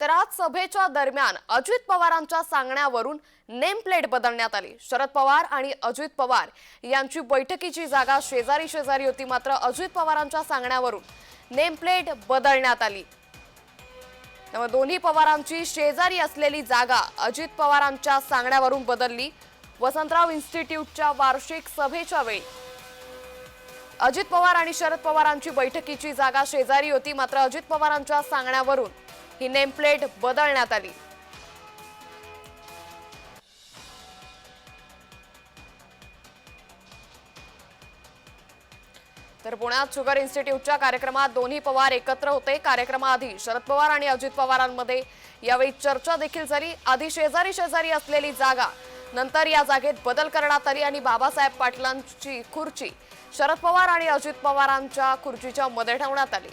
तर आज सभेच्या दरम्यान अजित पवारांच्या सांगण्यावरून नेम प्लेट बदलण्यात आली. शरद पवार आणि अजित पवार यांची बैठकीची जागा शेजारी शेजारी होती. मात्र अजित पवारांच्या सांगण्यावरून नेम प्लेट बदलण्यात आली. त्यामुळे दोन्ही पवारांची शेजारी असलेली जागा अजित पवारांच्या सांगण्यावरून बदलली. वसंतराव इन्स्टिट्यूटच्या वार्षिक सभेच्या वेळी अजित पवार आणि शरद पवारांची बैठकीची जागा शेजारी होती. मात्र अजित पवारांच्या सांगण्यावरून ही नेमप्लेट बदलण्यात आली. तर पुण्यात शुगर इन्स्टिट्यूटच्या कार्यक्रमात दोन्ही पवार एकत्र होते. कार्यक्रमाआधी शरद पवार आणि अजित पवारांमध्ये यावेळी चर्चा देखील झाली. आधी शेजारी शेजारी असलेली जागा नंतर या जागेत बदल करण्यात आली आणि बाबासाहेब पाटलांची खुर्ची शरद पवार आणि अजित पवारांच्या खुर्चीच्या मध्ये ठेवण्यात आली.